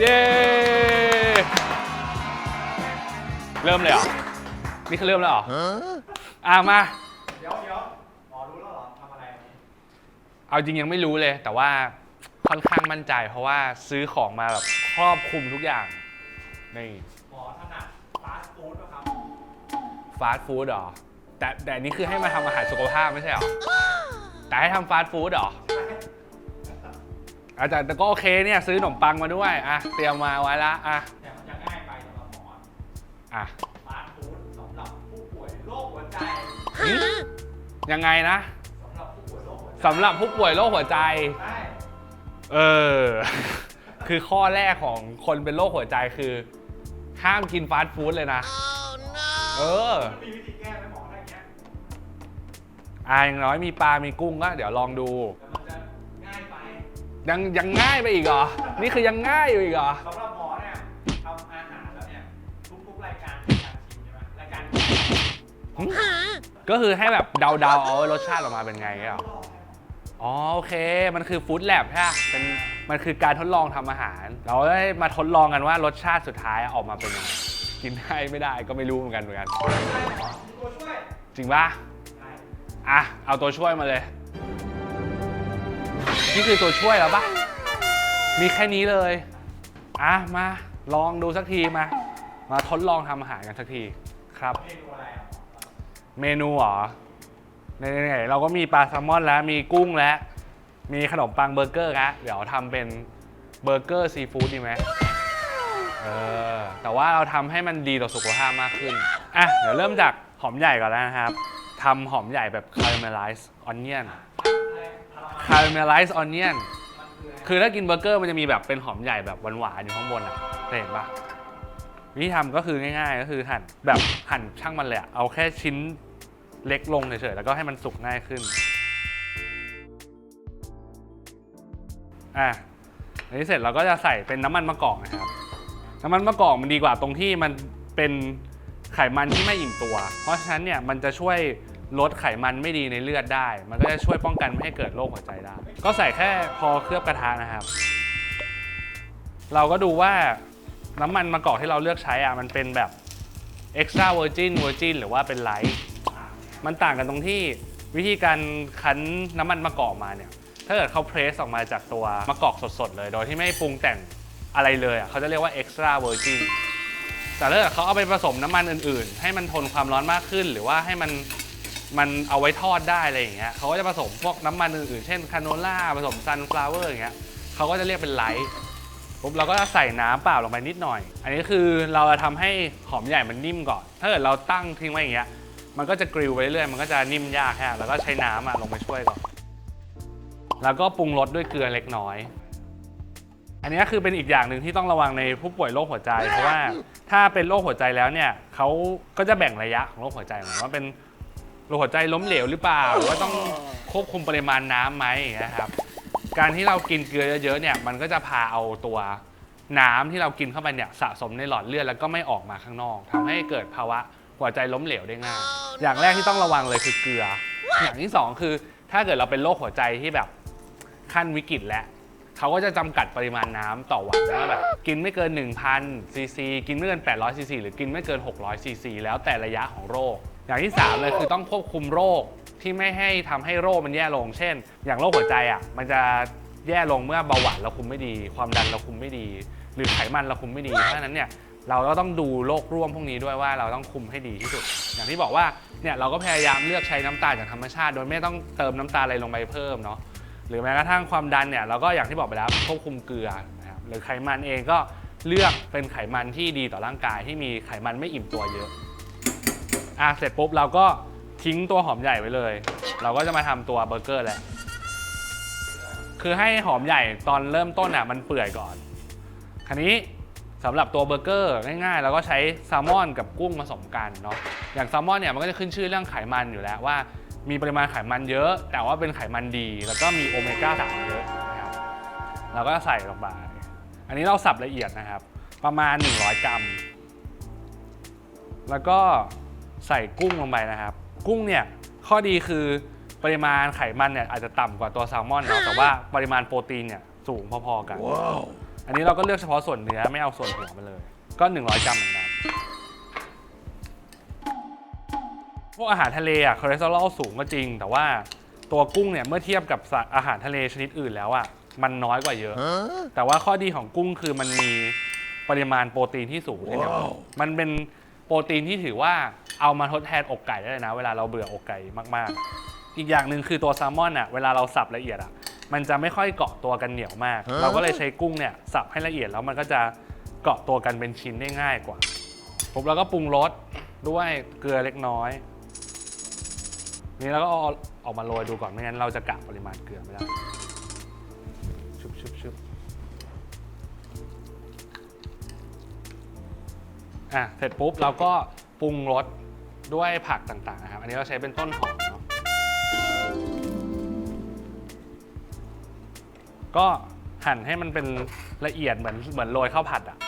เย้ เริ่มเลยเหรอ นี่คือเริ่มแล้วเหรออะมา เดี๋ยวเดี๋ยวหมอรู้แล้วเหรอทำอะไรวันนี้เอาจริงยังไม่รู้เลย แต่ว่าค่อนข้างมั่นใจ เพราะว่าซื้อของมาแบบครอบคลุมทุกอย่าง นี่หมอถนัดฟาสต์ฟู้ดนะครับฟาสต์ฟู้ดเหรอ แต่แต่อันนี้คือให้มาทำอาหารสุขภาพไม่ใช่เหรอ แต่ให้ทำฟาสต์ฟู้ดเหรอ อาจารย์แต่ก็โอเคเนี่ยซื้อขนมปังมาด้วยอะเตรียมมาไว้ละอะแต่มันจะง่ายไปสำหรับหมออะฟาสต์ฟู้ดสำหรับผู้ป่วยโรคหัวใจหึยังไงนะสำหรับผู้ป่วยโรคหัวใจสำหรับผู้ป่วยโรคหัวใจ ใช่เออ คือข้อแรกของคนเป็นโรคหัวใจคือ ห้ามกินฟาสต์ฟู้ดเลยนะ เออ มีวิธีแก้ไหมหมอได้เงี้ยอะอย่างน้อยมีปลา มีกุ้งก็เดี๋ยวลองดูแต่มันจะง่ายไป ยังยังง่ายไปอีกเหรอ นี่คือยังง่ายอยู่อีกเหรอ สำหรับหมอเนี่ยทำอาหารแล้วเนี่ยทุกๆรายการเป็นการชิมใช่ไหมรายการกินก็คือให้แบบเดาๆเอาว่ารสชาติออกมาเป็นไงเหรออ๋อโอเค มันคือฟู้ดแลบใช่ไหมเป็นมันคือการทดลองทำอาหาร เราได้มาทดลองกันว่ารสชาติสุดท้ายออกมาเป็นยังไงกินได้ไม่ได้ก็ไม่รู้เหมือนกันเหมือนกันใช่หมอมีตัวช่วยจริงปะใช่ อะเอาตัวช่วยมาเลย นี่คือตัวช่วยแล้วปะมีแค่นี้เลย อะ มาลองดูสักทีมา มาทดลองทำอาหารกันสักทีครับ เมนูอะไรเมนูเหรอในไหนๆเราก็มีปลาแซลมอนแล้ว มีกุ้งแล้ว มีขนมปังเบอร์เกอร์แล้วเดี๋ยวทำเป็นเบอร์เกอร์ซีฟู้ดดีไหมเออ แต่ว่าเราทำให้มันดีต่อสุขภาพมากขึ้น อะ เดี๋ยวเริ่มจากหอมใหญ่ก่อนแล้วนะครับทำหอมใหญ่แบบ caramelized onion อะไร พารา caramelized onion มันคือถ้ากินเบอร์เกอร์มันจะมีแบบเป็นหอมใหญ่แบบหวานๆอยู่ข้างบนอะเคยเห็นปะวิธีทำก็คือง่ายๆ ก็คือหั่นแบบหั่นช่างมันเลยอะเอาแค่ชิ้นเล็กลงเฉยๆแล้วก็ให้มันสุกง่ายขึ้นอะอันนี้เสร็จเราก็จะใส่เป็นน้ำมันมะกอกนะครับ น้ำมันมะกอกมันดีกว่าตรงที่มันเป็นไขมันที่ไม่อิ่มตัว เพราะฉะนั้นเนี่ยมันจะช่วย ลดไขมันไม่ดีในเลือดได้ มันก็จะช่วยป้องกันไม่ให้เกิดโรคหัวใจได้ ก็ใส่แค่พอเคลือบกระทะนะครับ เราก็ดูว่าน้ำมันมะกอกที่เราเลือกใช้อะมันเป็นแบบ extra virgin virgin หรือว่าเป็นไลท์มันต่างกันตรงที่วิธีการคั้นน้ำมันมะกอกมาเนี่ย ถ้าเกิดเขาเพรสออกมาจากตัวมะกอกสดๆเลย โดยที่ไม่ปรุงแต่งอะไรเลยอะเขาจะเรียกว่า extra virgin แต่ถ้าเกิดเขาเอาไปผสมน้ำมันอื่นๆ ให้มันทนความร้อนมากขึ้น หรือว่าให้มัน มันเอาไว้ทอดได้อะไรอย่างเงี้ยเขาก็จะผสมพวกน้ำมันอื่นๆ เช่นคาโนล่าผสมซันฟลาวเวอร์อย่างเงี้ยเขาก็จะเรียกเป็นไลท์ปุ๊บเราก็จะใส่น้ำเปล่าลงไปนิดหน่อย อันนี้คือเราจะทำให้หอมใหญ่มันนิ่มก่อน ถ้าเกิดเราตั้งทิ้งไว้อย่างเงี้ย มันก็จะกริลไปเรื่อยมันก็จะนิ่มยากแค่แล้วก็ใช้น้ำอะลงไปช่วยก่อน แล้วก็ปรุงรสด้วยเกลือเล็กน้อย อันนี้คือเป็นอีกอย่างหนึ่งที่ต้องระวังในผู้ป่วยโรคหัวใจ เพราะว่าถ้าเป็นโรคหัวใจแล้วเนี่ยเขาก็จะแบ่งระยะของโรคหัวใจเหมือนว่าเป็น โรคหัวใจล้มเหลวหรือเปล่าหรือว่าต้องควบคุมปริมาณน้ำไหมอย่างเงี้ยครับ การที่เรากินเกลือเยอะๆเนี่ยมันก็จะพาเอาตัวน้ำที่เรากินเข้าไปเนี่ยสะสมในหลอดเลือดแล้วก็ไม่ออกมาข้างนอกทำให้เกิดภาวะหัวใจล้มเหลวได้ง่าย อย่างแรกที่ต้องระวังเลยคือเกลือ อย่างที่สองคือถ้าเกิดเราเป็นโรคหัวใจที่แบบขั้นวิกฤตแล้ว เขาก็จะจำกัดปริมาณน้ำต่อวันว่าแบบกินไม่เกิน 1,000ซีซีกินไม่เกิน 800ซีซีหรือกินไม่เกิน 600ซีซีแล้วแต่ระยะของโรค อย่างที่ 3 เลยคือต้องควบคุมโรคที่ไม่ให้ทำให้โรคมันแย่ลง เช่น อย่างโรคหัวใจอะมันจะแย่ลงเมื่อเบาหวานเราคุมไม่ดี ความดันเราคุมไม่ดี หรือไขมันเราคุมไม่ดีเพราะฉะนั้นเนี่ยเราก็ต้องดูโรคร่วมพวกนี้ด้วยว่าเราต้องคุมให้ดีที่สุด อย่างที่บอกว่าเนี่ยเราก็พยายามเลือกใช้น้ำตาลจากธรรมชาติ โดยไม่ต้องเติมน้ำตาลอะไรลงไปเพิ่มเนาะ หรือแม้กระทั่งความดันเนี่ยเราก็อย่างที่บอกไปแล้วควบคุมเกลือนะครับหรือไขมันเองก็เลือกเป็นไขมันที่ดีต่อร่างกายที่มีไขมันไม่อิ่มตัวเยอะอะเสร็จปุ๊บเราก็ทิ้งตัวหอมใหญ่ไว้เลย เราก็จะมาทำตัวเบอร์เกอร์แหละ คือให้หอมใหญ่ตอนเริ่มต้นอะมันเปื่อยก่อนคันนี้สำหรับตัวเบอร์เกอร์ง่ายๆเราก็ใช้แซลมอนกับกุ้งผสมกันเนาะ อย่างแซลมอนเนี่ยมันก็จะขึ้นชื่อเรื่องไขมันอยู่แล้วว่า มีปริมาณไขมันเยอะ แต่ว่าเป็นไขมันดี แล้วก็มีโอเมก้า3เยอะนะครับเราก็ใส่ลงไปอันนี้เราสับละเอียดนะครับ ประมาณ 100 กรัม แล้วก็ใส่กุ้งลงไปนะครับ กุ้งเนี่ยข้อดีคือปริมาณไขมันเนี่ยอาจจะต่ำกว่าตัวแซลมอนเนาะแต่ว่าปริมาณโปรตีนเนี่ยสูงพอๆกัน อันนี้เราก็เลือกเฉพาะส่วนเนื้อไม่เอาส่วนหัวมาเลย ก็ 100 กรัมเหมือนกัน วกอาหารทะเลอะคอเลสเตอรอลสูงก็จริง แต่ว่าตัวกุ้งเนี่ยเมื่อเทียบกับสัตว์อาหารทะเลชนิดอื่นแล้วอะมันน้อยกว่าเยอะ แต่ว่าข้อดีของกุ้งคือมันมีปริมาณโปรตีนที่สูงเช่นเดียวกันมันเป็นโปรตีนที่ถือว่าเอามาทดแทนอกไก่ได้เลยนะ เวลาเราเบื่ออกไก่มากๆ อีกอย่างหนึ่งคือตัวแซลมอนอะเวลาเราสับละเอียดอะมันจะไม่ค่อยเกาะตัวกันเหนียวมาก เราก็เลยใช้กุ้งเนี่ยสับให้ละเอียดแล้วมันก็จะเกาะตัวกันเป็นชิ้นได้ง่ายกว่าผมแล้วก็ปรุงรสด้วยเกลือเล็กน้อย นี่เราก็เอาออกมาโรยดูก่อนไม่งั้นเราจะกะปริมาณเกลือไม่ได้ชุบชุบชุบอะเสร็จปุ๊บเราก็ปรุงรสด้วยผักต่างๆนะครับ อันนี้เราใช้เป็นต้นหอมเนาะก็หั่นให้มันเป็นละเอียดเหมือนเหมือนโรยข้าวผัดอะ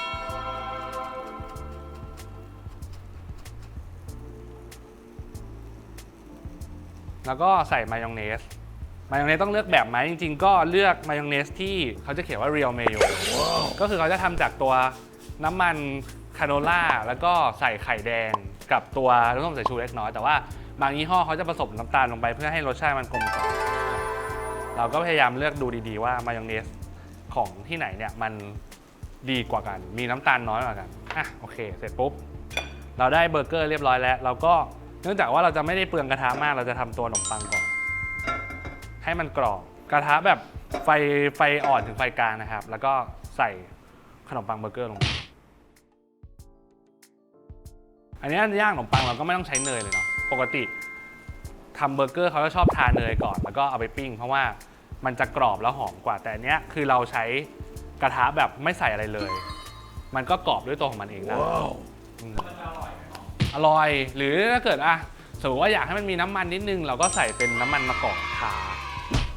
แล้วก็ใส่มายองเนส มายองเนสต้องเลือกแบบไหมจริง ๆ ก็เลือกมายองเนสที่เขาจะเขียนว่า real mayo ก็คือเขาจะทำจากตัวน้ำมันคาโนล่าแล้วก็ใส่ไข่แดงกับตัวน้ำส้มสายชูเล็กน้อย แต่ว่าบางยี่ห้อเขาจะผสมน้ำตาลลงไปเพื่อให้รสชาติมันกลมกล่อมเราก็พยายามเลือกดูดีๆว่ามายองเนสของที่ไหนเนี่ยมันดีกว่ากัน มีน้ำตาลน้อยกว่ากันอะโอเค เสร็จปุ๊บ เราได้เบอร์เกอร์เรียบร้อยแล้ว เราก็ เนื่องจากว่าเราจะไม่ได้เปลืองกระทะมากเราจะทำตัวขนมปังก่อน ให้มันกรอบกระทะแบบไฟไฟอ่อนถึงไฟกลางนะครับ แล้วก็ใส่ขนมปังเบอร์เกอร์ลงไปอันนี้ย่างขนมปังเราก็ไม่ต้องใช้เนยเลยเนาะปกติทำเบอร์เกอร์เขาจะชอบทาเนยก่อน แล้วก็เอาไปปิ้ง เพราะว่ามันจะกรอบแล้วหอมกว่าแต่อันนี้คือเราใช้กระทะแบบไม่ใส่อะไรเลย มันก็กรอบด้วยตัวของมันเองได้ ออร่อย หรือถ้าเกิดอะสมมติว่าอยากให้มันมีน้ำมันนิดนึง เราก็ใส่เป็นน้ำมันมะกอกทา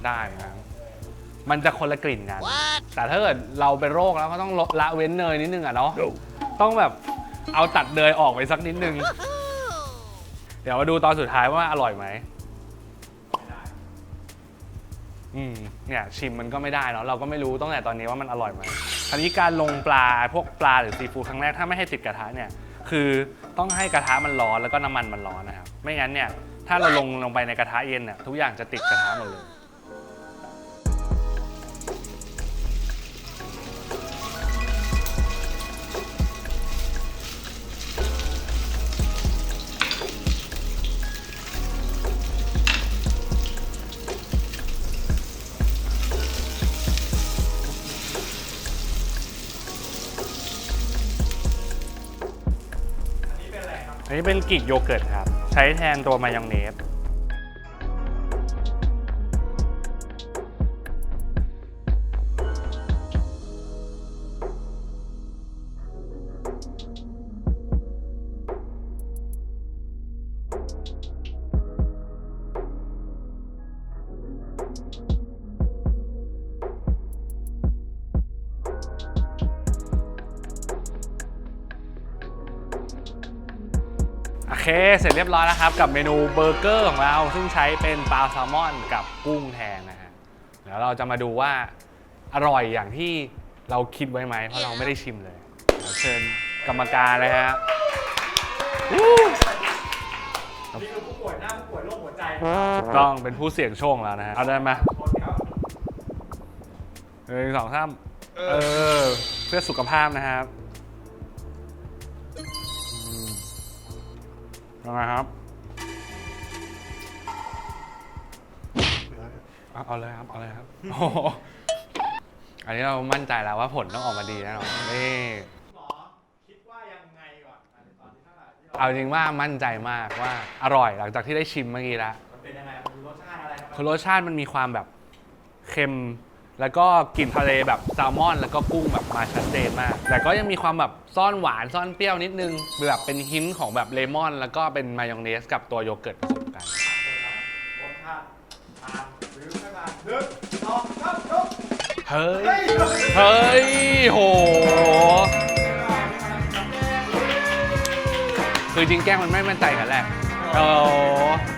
ได้นะครับมันจะคนละกลิ่นกัน แต่ถ้าเกิดเราเป็นโรคแล้วก็ต้องละเว้นเนยนิดนึงอะเนาะต้องแบบเอาตัดเนยออกไปสักนิดนึง เดี๋ยวมาดูตอนสุดท้ายว่าอร่อยไหมไม่ได้อืมเนี่ยชิมมันก็ไม่ได้เนาะเราก็ไม่รู้ตั้งแต่ตอนนี้ว่ามันอร่อยไหมทีนี้การลงปลาพวกปลาหรือซีฟู้ดครั้งแรกถ้าไม่ให้ติดกระทะเนี่ย คือต้องให้กระทะมันร้อนแล้วก็น้ำมันมันร้อนนะครับ ไม่งั้นเนี่ยถ้าเราลงลงไปในกระทะเย็นเนี่ยทุกอย่างจะติดกระทะหมดเลย อะไรครับอันนี้เป็นกรีกโยเกิร์ตครับ ใช้แทนตัวมายองเนส เคเสร็จเรียบร้อยแล้วครับ กับเมนูเบอร์เกอร์ของเรา ซึ่งใช้เป็นปลาแซลมอนกับกุ้งแทนนะฮะเดี๋ยวเราจะมาดูว่าอร่อยอย่างที่เราคิดไว้ไหมเพราะเราไม่ได้ชิมเลยเดี๋ยวเชิญกรรมการเลยฮะวู้นี่คือผู้ป่วยหน้าผู้ป่วยโรคหัวใจถูกต้องเป็นผู้เสี่ยงโชคแล้วนะฮะเอาได้ไหมคนครับหนึ่งสองสามเออเพื่อสุขภาพนะครับ ยังไงครับเอาเอาเลยครับเอาเลยครับโอ้โหอันนี้เรามั่นใจแล้วว่าผลต้องออกมาดีแน่นอนนี่หมอคิดว่ายังไงก่อนอันนี้ตอนที่เท่าไหร่ที่เราเอาจริงว่ามั่นใจมากว่าอร่อยหลังจากที่ได้ชิมเมื่อกี้แล้ว มันเป็นยังไงมันคือรสชาติอะไรครับ คือรสชาติมันมีความแบบเค็ม แล้วก็กลิ่นทะเลแบบแซลมอน แล้วก็กุ้งแบบมาชัดเจนมาก แต่ก็ยังมีความแบบซ่อนหวานซ่อนเปรี้ยวนิดนึงแบบเป็นหินของแบบเลมอน แล้วก็เป็นมายองเนสกับตัวโยเกิร์ตผสมกัน เฮ้ย เฮ้ย โห คือจริงแกล้งมันไม่มั่นใจกันแหละโอ้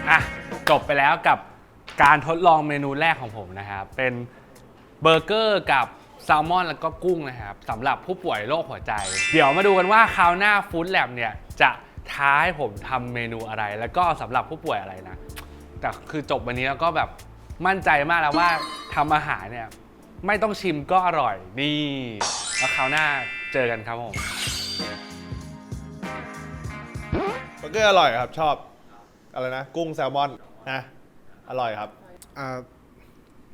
อะจบไปแล้วกับการทดลองเมนูแรกของผมนะครับ เป็น เบอร์เกอร์กับแซลมอนแล้วก็กุ้งนะครับสำหรับผู้ป่วยโรคหัวใจ เดี๋ยวมาดูกันว่าคราวหน้าฟู้ดแลบเนี่ยจะท้าให้ผมทำเมนูอะไร แล้วก็สำหรับผู้ป่วยอะไรนะ แต่คือจบวันนี้แล้วก็แบบมั่นใจมากแล้วว่าทำอาหารเนี่ยไม่ต้องชิมก็อร่อยนี่แล้วคราวหน้าเจอกันครับผมเบอร์เกอร์อร่อยครับชอบ อะไรนะ กุ้งแซลมอนนะอร่อยครับ อ่า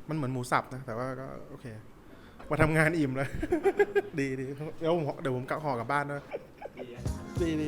มันเหมือนหมูสับนะ แต่ว่าก็โอเค มาทำงานอิ่มแล้ว ดีดีเดี๋ยวผมเดี๋ยวผมกลับห่อกลับบ้านด้วยดีดี